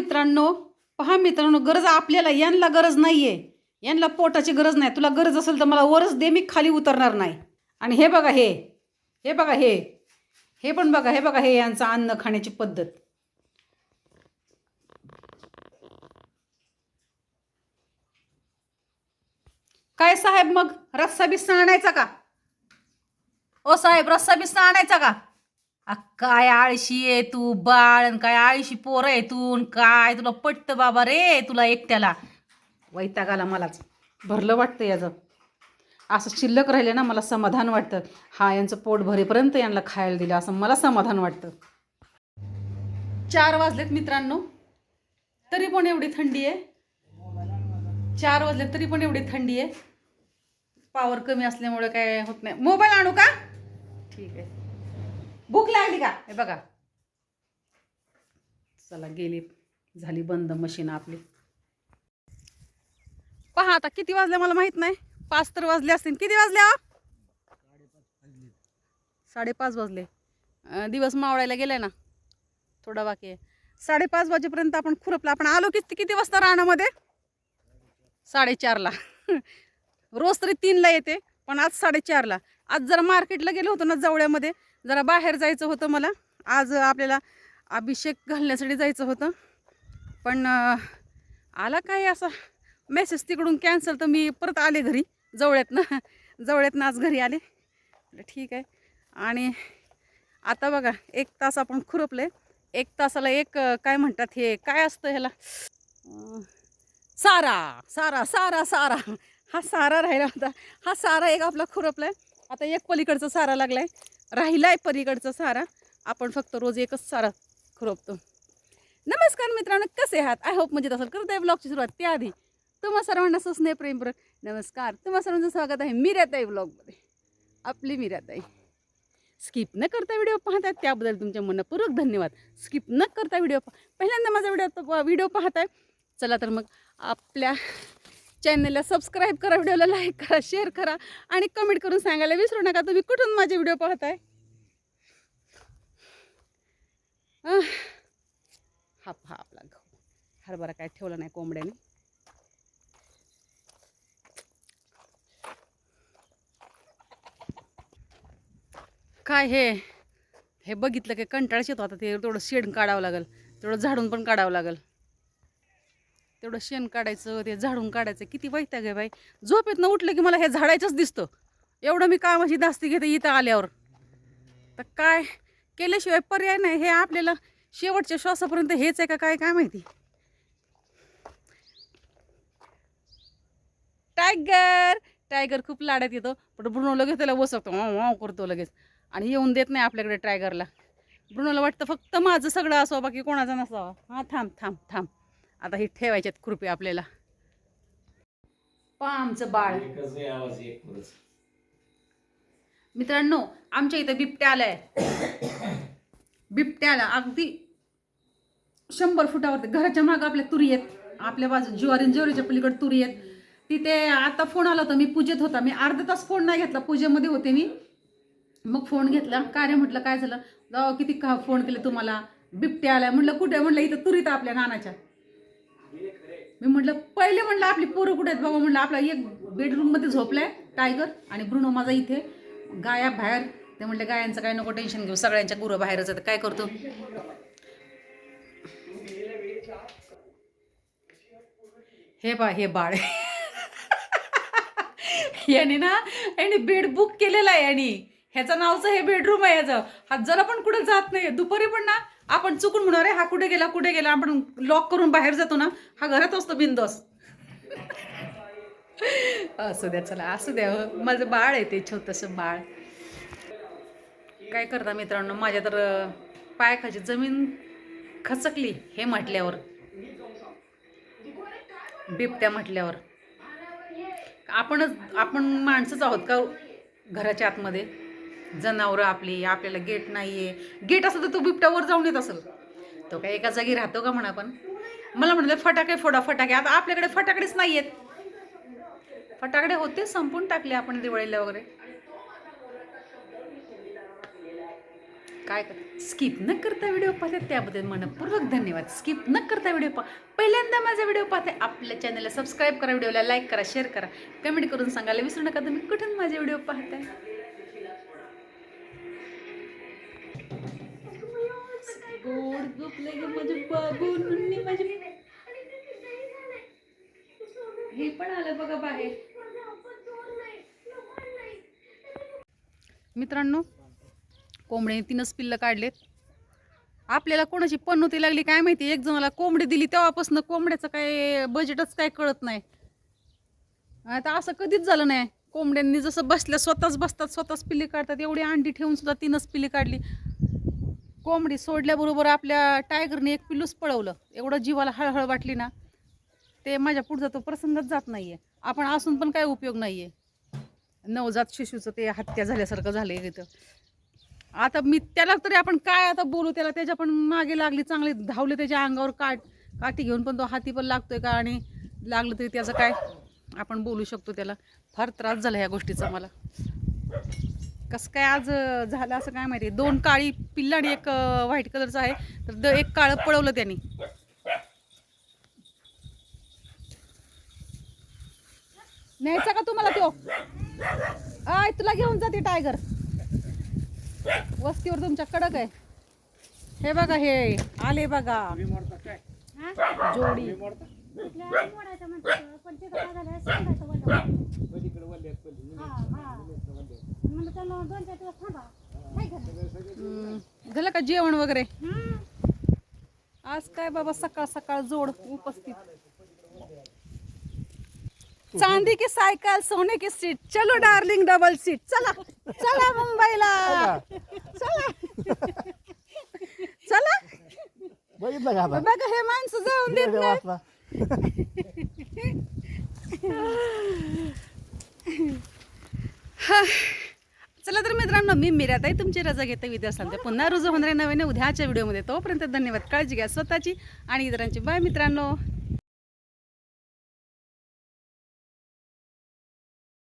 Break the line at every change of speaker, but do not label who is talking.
मित्रांनो पहा मित्रांनो गरज आपल्याला यांना गरज नाहीये. यांना पोटाची गरज नाही. तुला गरज असेल तर मला वरच दे मी खाली उतरणार नाही. आणि हे बघा हे. हे बघा हे. हे पण बघा हे बघा हे यांचं अन्न खाण्याची पद्धत. काय साहेब मग? रस्सा बिस्सा आणायचा का? ओ साहेब रस्सा बिस्सा आणायचा का? काय आळशी आहे तू बाळ आणि काय आळशी पोर आहे तू आणि काय तुला पटतं बाबा रे तुला एकट्याला? वैताग आला मलाच. भरलं वाटतं याचं. असं शिल्लक राहिले ना मला समाधान वाटतं. हा यांचं पोट भरेपर्यंत यांना खायला दिलं असं मला समाधान वाटतं. चार वाजलेत मित्रांनो. तरी पण एवढी थंडी आहे. चार वाजले तरी पण एवढी थंडी आहे. पावर कमी असल्यामुळे काय होत नाही. मोबाईल आणू का? ठीक आहे. भूक लागली का? हे बघा. चला गेली. झाली बंद मशीन आपली. पहा आता किती वाजले मला माहीत नाही. पाच तर वाजले असतील. किती वाजले हो? साडेपाच वाजले. दिवस मावळायला गेलाय ना. थोडा बाकी आहे. साडेपाच वाजेपर्यंत आपण खुरपला. आपण आलो किती किती वाजता रानामध्ये? साडेचारला. रोज तरी तीनला येते पण आज साडेचारला. आज जरा मार्केटला गेलो होतो ना जवळ्यामध्ये जरा बाहेर जायचं होतं मला. आज आपल्याला अभिषेक घालण्यासाठी जायचं होतं. पण आला काय असा मेसेज तिकडून कॅन्सल तर मी परत आले घरी जवळ्यातनं. जवळ्यातनं आज घरी आले. ठीक आहे. आणि आता बघा एक तास आपण खुरपले एक तासाला एक काय म्हणतात हे काय असतं ह्याला? सारा सारा सारा सारा. हा सारा राहिला होता. हा सारा एक आपला खुरपलाय. आता एक पलीकडचा सारा लागलाय. राहिलाय पलीकडचा सारा. आपण फक्त रोज एकच सारा खुरपतो. नमस्कार मित्रांनो कसे आहात? आय होप म्हणजे असेल. करत आहे ब्लॉगची सुरुवात. त्याआधी तुम्हा सर्वांना सुस्नेह प्रेमपूर्वक नमस्कार. तुम्हा सर्वांचं स्वागत आहे मीराताई ब्लॉगमध्ये आपली मीराताई. स्किप न करता व्हिडिओ पाहताय त्याबद्दल तुमच्या मनपूर्वक धन्यवाद. स्किप न करता व्हिडिओ पहिल्यांदा माझा व्हिडिओ व्हिडिओ पाहताय. चला तर मग आपल्या चॅनलला सबस्क्राईब करा व्हिडिओला लाईक करा शेअर करा आणि कमेंट करून सांगायला विसरू नका. तुम्ही कुठून माझे व्हिडिओ पाहताय? आह, हा हा आपला गहू हरभरा काय ठेवला नाही कोंबड्याने. काय हे? हे बघितलं की कंटाळच येतो आता. ते तेवढं शेड काढावं लागेल. तेवढं झाडून पण काढावं लागेल. तेवढं शेण काढायचं ते झाडून काढायचं. किती वैताग आहे बाई. झोपेत उठलं की मला हे झाडायचंच दिसतं. एवढं मी कामाची दास्ती घेते इथं आल्यावर. तर काय? केल्याशिवाय पर्याय नाही. हे आपल्याला शेवटच्या श्वासापर्यंत हेच आहे का काय काय माहिती? टायगर! टायगर खूप लाडात येतो. पण ब्रुनो लगेच त्याला बसवतो वाव वाव करतो लगेच. आणि येऊन देत नाही आपल्याकडे टायगरला. ब्रुनोला वाटतं फक्त माझं सगळं असावं बाकी कोणाचं नसावं. हां थांब थांब थांब. आता हे ठेवायच्यात कृपे आपल्याला. पहा आमचं बाळ. मित्रांनो आमच्या इथं बिबट्या आलाय. बिबट्या आला. अगदी शंभर फुटावरती घराच्या मागं आपल्या तुरी आहेत. आपल्या बाजू ज्वारी ज्वारीच्या पलीकडे तुरी आहेत. तिथे आता फोन आला होता मी पूजेत होता. मी अर्धा तास फोन नाही घेतला पूजेमध्ये होते मी. मग फोन घेतला. काय रे म्हटलं काय झालं? किती का फोन केले तुम्हाला? बिबट्या आलाय. म्हटलं कुठे? म्हटलं इथं तुरीत आपल्या नानाच्या. मी म्हटलं पहिले म्हटलं आपली पोरं कुठे आहेत बाबा? म्हटलं आपला एक बेडरूममध्ये झोपलाय टायगर आणि ब्रुनो माझा इथे. गाया बाहेर. ते म्हटलं गायांचं काय नको टेन्शन घेऊ सगळ्यांच्या गुरं बाहेरच आहेत. काय करतो? हे बा हे बाळ. याने ना याने बेड बुक केलेला आहे यांनी. ह्याचं नावचं हे बेडरूम आहे याचं. हा जरा पण कुठं जात नाही दुपारी पण ना आपण चुकून म्हणणार आहे हा कुठे गेला कुठे गेला? आपण लॉक करून बाहेर जातो ना हा घरात असतो बिंदोस. असू द्या चला असू द्या. माझं बाळ आहे ते छोटंसं बाळ. काय करता मित्रांनो माझ्या तर पायाखाची जमीन खचकली हे म्हटल्यावर. बिबट्या म्हटल्यावर. आपणच आपण माणसंच आहोत का घराच्या आतमध्ये? जनावरं आपली आपल्याला गेट नाही आहे गेट असं तर तो बिबट्यावर जाऊन येत असेल. तो काय एका जागी राहतो का म्हणा पण? मला म्हणाले फटाके फोडा फटाके. आता आपल्याकडे फटाकडेच नाही आहेत फटाकडे होते संपून टाकले आपण दिवाळीला वगैरे. काय कर स्किप न करता व्हिडिओ पाहते. त्याबद्दल मनपूर्वक धन्यवाद. स्किप न करता व्हिडिओ पा पहिल्यांदा माझा व्हिडिओ पाहते आपल्या चॅनलला सबस्क्राईब करा व्हिडिओला लाईक करा शेअर करा. कमेंट करून सांगायला विसरू नका. तुम्ही कुठून माझे व्हिडिओ पाहताय? गोड झोपले गे माझे बाबू नुन्नी माझे. हे पण आलं बघा बाहेर. मित्रांनो कोंबडीने तीनच पिल्लं काढलेत. आपल्याला कोणाची पन्नोती लागली काय माहिती? एक जणाला कोंबडी दिली तेव्हापासून कोंबड्याचं काय बजेटच काय कळत नाही. आता असं कधीच झालं नाही. कोंबड्यांनी जसं बसल्या स्वतःच बसतात स्वतःच पिल्ली काढतात. एवढी अंडी ठेवून सुद्धा तीनच पिल्ली काढली. कोंबडी सोडल्याबरोबर आपल्या टायगरने एक पिल्लूच पळवलं. एवढं जीवाला हळहळ वाटली ना ते माझ्या पुढचा तो प्रसंगच जात नाही आहे आपण असून पण काय उपयोग नाही आहे नवजात शिशूचं ते हत्या झाल्यासारखं झालं आहे इथं. आता मी त्याला तरी आपण काय आता बोलू त्याला? त्याच्या पण मागे लागली चांगली धावले त्याच्या अंगावर काट काठी घेऊन पण तो हाती पण लागतोय का? आणि लागलं तरी त्याचं काय? आपण बोलू शकतो त्याला. फार त्रास झाला ह्या गोष्टीचा मला. कसं काय आज झालं असं काय माहिती? दोन काळी पिल्लं आणि एक व्हाईट कलरचं आहे. तर द- एक काळं पळवलं त्यांनी. न्यायचा का तुम्हाला तो? आय तुला घेऊन जाते टायगर वस्तीवर तुमच्या कडक आहे. हे बघा हे आले बघा. जोडी. हम्म, झालं का जेवण वगैरे? आज काय बाबा सकाळ सकाळ जोड उपस्थित. चांदी की सायकल सोने की सीट. चलो डार्लिंग डबल सीट. चला चला मुंबईला. चला. चला.
बघितलं का आता?
बघा हे माणसं जाऊन देत नाही चला तर मित्रांनो मी मिराताई तुमची रजा घेते विद्या पुन्हा रुजू होणाऱ्या नवीन उद्याच्या व्हिडिओमध्ये तोपर्यंत धन्यवाद. काळजी घ्या स्वतःची आणि इतरांची. बाय मित्रांनो.